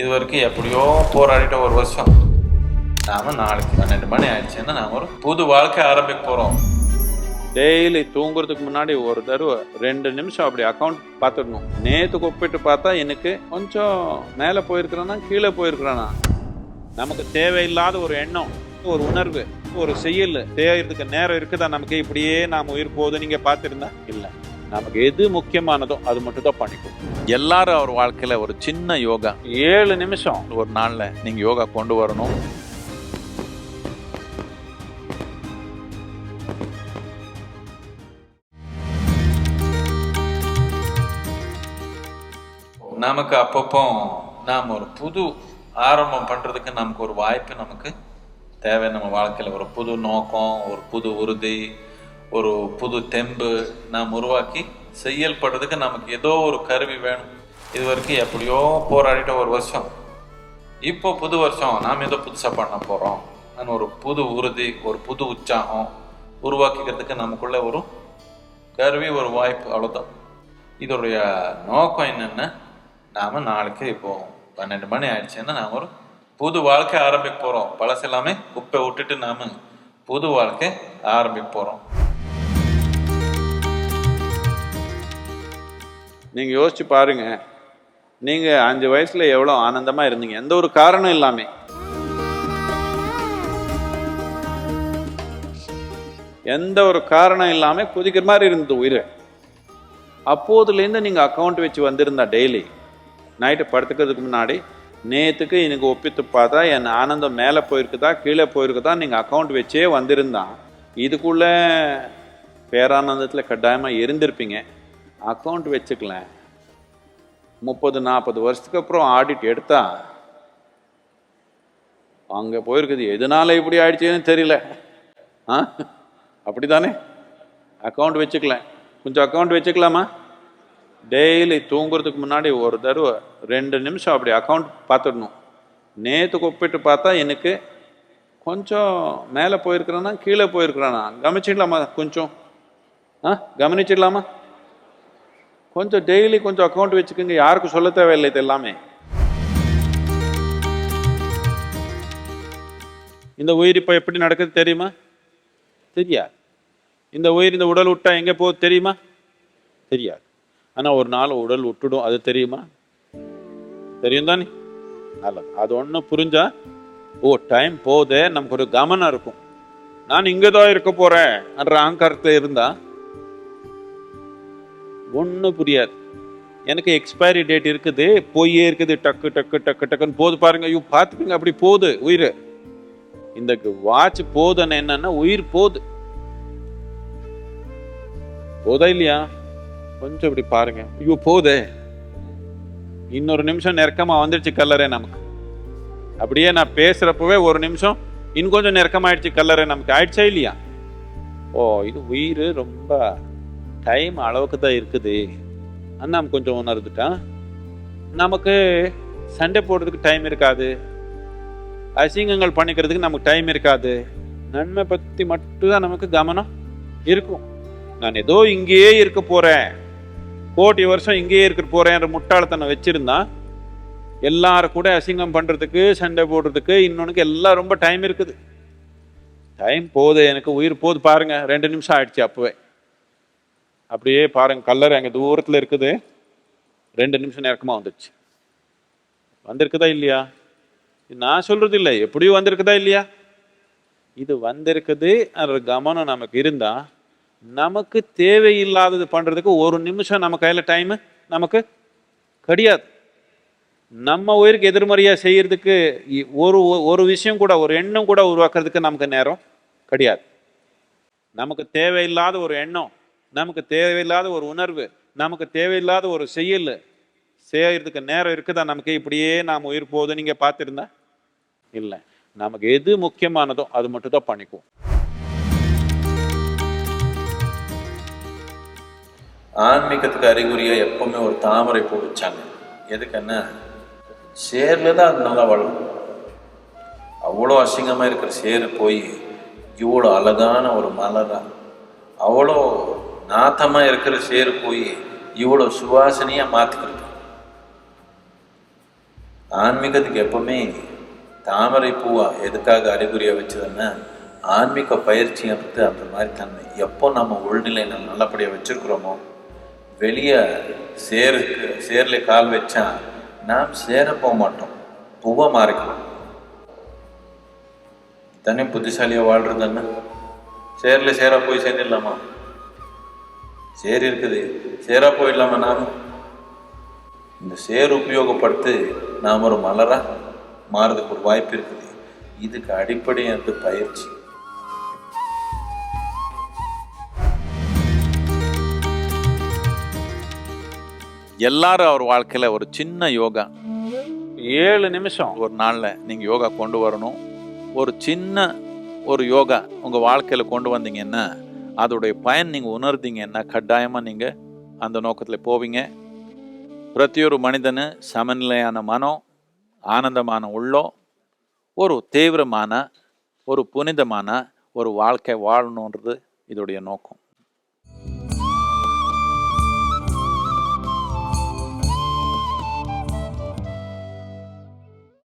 இது வரைக்கும் எப்படியோ போராடிட்ட ஒரு வருஷம். நாம நாளைக்கு பன்னெண்டு மணி ஆயிடுச்சுன்னா நாம ஒரு புது வாழ்க்கை ஆரம்பிக்க போறோம். டெய்லி தூங்குறதுக்கு முன்னாடி ஒரு தடவை ரெண்டு நிமிஷம் அப்படி அக்கௌண்ட் பார்த்துடணும். நேத்துக்கு ஒப்பிட்டு பார்த்தா எனக்கு கொஞ்சம் மேலே போயிருக்கிறேன்னா கீழே போயிருக்கிறேன்னா நமக்கு தேவையில்லாத ஒரு எண்ணம் ஒரு உணர்வு ஒரு செயல் தேவைறதுக்கு நேரம் இருக்குதா நமக்கு? இப்படியே நாம் உயிர் போகுது நீங்க பார்த்துருந்தா? இல்லை. நமக்கு எது முக்கியமானதோ அது மட்டும் தான் பண்ணிக்கும் எல்லாரும் அவர் வாழ்க்கையில ஒரு சின்ன யோகா. ஏழு நிமிஷம். ஒரு நாள்ல நீங்க யோகா கொண்டு வரணும். நமக்கு அப்பப்போ நாம் ஒரு புது ஆரம்பம் பண்றதுக்கு நமக்கு ஒரு வாய்ப்பு நமக்கு தேவை. நம்ம வாழ்க்கையில் ஒரு புது நோக்கம் ஒரு புது உறுதி ஒரு புது தெம்பு நாம் உருவாக்கி செயல்படுறதுக்கு நமக்கு ஏதோ ஒரு கருவி வேணும். இது வரைக்கும் எப்படியோ போராடிட்ட ஒரு வருஷம். இப்போ புது வருஷம் நாம் ஏதோ புதுசாக பண்ண போகிறோம் நான் ஒரு புது உறுதி ஒரு புது உற்சாகம் உருவாக்கிக்கிறதுக்கு நமக்குள்ள ஒரு கருவி ஒரு வாய்ப்பு அவ்வளோதான் இதோடைய நோக்கம் என்னென்னா நாம் நாளைக்கு இப்போ பன்னெண்டு மணி ஆயிடுச்சுன்னா நாம் ஒரு புது வாழ்க்கை ஆரம்பிக்க போகிறோம் பழசு எல்லாமே குப்பை விட்டுட்டு நாம் புது வாழ்க்கை ஆரம்பிக்க போகிறோம் நீங்கள் யோசிச்சு பாருங்க. நீங்கள் அஞ்சு வயசில் எவ்வளோ ஆனந்தமாக இருந்தீங்க. எந்த ஒரு காரணம் இல்லாமல் எந்த ஒரு காரணம் இல்லாமல் குதிக்கிற மாதிரி இருந்தது உயிர். அப்போதுலேருந்து நீங்கள் அக்கௌண்ட் வச்சு வந்திருந்தா டெய்லி நைட்டு படுத்துக்கிறதுக்கு முன்னாடி நேற்றுக்கு எனக்கு ஒப்பித்து பார்த்தா என் ஆனந்தம் மேலே போயிருக்குதா கீழே போயிருக்குதா நீங்கள் அக்கௌண்ட் வச்சே வந்திருந்தான் இதுக்குள்ளே பேரானந்தத்தில் கட்டாயமாக இருந்திருப்பீங்க. அக்கௌண்ட் வச்சுக்கலாம் முப்பது நாற்பது வருஷத்துக்கு அப்புறம் ஆடிட் எடுத்தா அங்கே போயிருக்குது. எதனால இப்படி ஆயிடுச்சுன்னு தெரியல. ஆ? அப்படி தானே அக்கௌண்ட் வச்சுக்கலாம் கொஞ்சம் அக்கௌண்ட் வச்சுக்கலாமா? டெய்லி தூங்குறதுக்கு முன்னாடி ஒரு தடவை ரெண்டு நிமிஷம் அப்படி அக்கௌண்ட் பார்த்துடணும். நேற்றுக்கு ஒப்பிட்டு பார்த்தா எனக்கு கொஞ்சம் மேலே போயிருக்கிறேன்னா கீழே போயிருக்கிறானா? கவனிச்சிடலாமா கொஞ்சம்? ஆ? கவனிச்சிடலாமா? கொஞ்சம் டெய்லி கொஞ்சம் அக்கௌண்ட் வச்சுக்கோங்க. யாருக்கும் சொல்ல தேவையில்லை இது எல்லாமே. இந்த உயிர் இப்போ எப்படி நடக்குது தெரியுமா? தெரியாது. இந்த உயிர் இந்த உடல் விட்டா எங்கே போகுது தெரியுமா? தெரியாது. ஆனால் ஒரு நாள் உடல் விட்டுடும். அது தெரியுமா? தெரியும் தானே? நல்லது. அது ஒன்று புரிஞ்சா ஓ டைம் போதே நமக்கு ஒரு கவனம் இருக்கும். நான் இங்கே தான் இருக்க போகிறேன் என்ற அகங்காரத்தில் இருந்தால் ஒன்றும் புரியாது. எனக்கு எக்ஸ்பைரி டேட் இருக்குது போயே இருக்குது டக்கு டக்கு டக்கு டக்குன்னு போது பாருங்க ஐயோ பார்த்துக்குங்க அப்படி போகுது உயிர். இந்த வாட்ச் போதுன்னு என்னன்னா உயிர் போகுது போதா இல்லையா? கொஞ்சம் இப்படி பாருங்க. ஐயோ போதே. இன்னொரு நிமிஷம் நெருக்கமா வந்துடுச்சு கல்லறே நமக்கு. அப்படியே நான் பேசுறப்பவே ஒரு நிமிஷம் இன்னும் கொஞ்சம் நெருக்கமாயிடுச்சு கல்லறே நமக்கு. ஆயிடுச்சா இல்லையா? ஓ இது உயிர் ரொம்ப டைம் அளவுக்கு தான் இருக்குது. அண்ணாம் கொஞ்சம் உணர்ந்துட்டான் நமக்கு சண்டை போடுறதுக்கு டைம் இருக்காது. அசிங்கங்கள் பண்ணிக்கிறதுக்கு நமக்கு டைம் இருக்காது. நன்மை பற்றி மட்டும்தான் நமக்கு கவனம் இருக்கும். நான் ஏதோ இங்கேயே இருக்க போகிறேன் கோடி வருஷம் இங்கேயே இருக்க போகிறேன்ற முட்டாளத்தனை வச்சுருந்தான் எல்லாரும் கூட அசிங்கம் பண்ணுறதுக்கு சண்டை போடுறதுக்கு இன்னொன்றுக்கு எல்லாம் ரொம்ப டைம் இருக்குது. டைம் போகுது எனக்கு உயிர் போகுது பாருங்கள் ரெண்டு நிமிஷம் ஆயிடுச்சு அப்போவே. அப்படியே பாருங்க கல்லறை அங்கே தூரத்தில் இருக்குது. ரெண்டு நிமிஷம் நெருக்கமாக வந்துடுச்சு வந்திருக்குதா இல்லையா? நான் சொல்றது இல்லை. எப்படியும் வந்திருக்குதா இல்லையா? இது வந்திருக்குது கவனம் நமக்கு இருந்தா நமக்கு தேவையில்லாதது பண்றதுக்கு ஒரு நிமிஷம் நம்ம கையில டைம் நமக்கு கிடையாது. நம்ம உயிருக்கு எதிர்மறையா செய்யறதுக்கு இ- ஒரு ஒரு விஷயம் கூட ஒரு எண்ணம் கூட உருவாக்குறதுக்கு நமக்கு நேரம் கிடையாது. நமக்கு தேவையில்லாத ஒரு எண்ணம் நமக்கு தேவையில்லாத ஒரு உணர்வு நமக்கு தேவையில்லாத ஒரு செயல் செய்யறதுக்கு நேரம் இருக்குதா? நமக்கு இப்படியே நாம் உயிர் போகுது நீங்கள் பார்த்துருந்தா? இல்லை. நமக்கு எது முக்கியமானதோ அது மட்டும் தான் பண்ணிக்குவோம். ஆன்மீகத்துக்கு அறிகுறியாக எப்பவுமே ஒரு தாமரை பூ வச்சாங்க. எதுக்குன்னா சேர்ல தான் அது நல்லா வளரும். அவ்வளோ அசிங்கமாக இருக்கிற சேரு போய் இவ்வளோ அழகான ஒரு மலராக அவ்வளோ நாத்தமா இருக்கிற சேரு போய் இவ்வளோ சுவாசனையா மாத்திக்கிறது. ஆன்மீகத்துக்கு எப்பவுமே தாமரை பூவா எதுக்காக அறிகுறியாக வச்சதுன்னா ஆன்மீக பயிற்சின்றது அந்த மாதிரி தன்மை. எப்போ நம்ம உள்நிலை நம்ம நல்லபடியாக வச்சிருக்கிறோமோ வெளியே சேருக்கு சேரில் கால் வச்சா நாம் சேர போக மாட்டோம். பூவா மாறிக்கிறோம் தானே புத்திசாலியாக வாழ்றதுன்னா சேர்ல சேரா போய் சேர்ந்துடலாமா? சேர் இருக்குது. சேரா போயிடலாமா நாம்? இந்த சேர் உபயோகப்படுத்தி நாம் ஒரு மலரா மாறதுக்கு ஒரு வாய்ப்பு இருக்குது. இதுக்கு அடிப்படை வந்து பயிற்சி. எல்லாரும் அவர் வாழ்க்கையில் ஒரு சின்ன யோகா. ஏழு நிமிஷம். ஒரு நாளில் நீங்கள் யோகா கொண்டு வரணும். ஒரு சின்ன ஒரு யோகா உங்கள் வாழ்க்கையில் கொண்டு வந்தீங்கன்னா அதோடைய பயன் நீங்கள் உணர்ந்தீங்கன்னா கட்டாயமாக நீங்கள் அந்த நோக்கத்தில் போவீங்க. பிரத்தியொரு மனிதனு சமநிலையான மனம் ஆனந்தமான உள்ளம் ஒரு தீவிரமான ஒரு புனிதமான ஒரு வாழ்க்கை வாழணுன்றது இதோடைய நோக்கம்.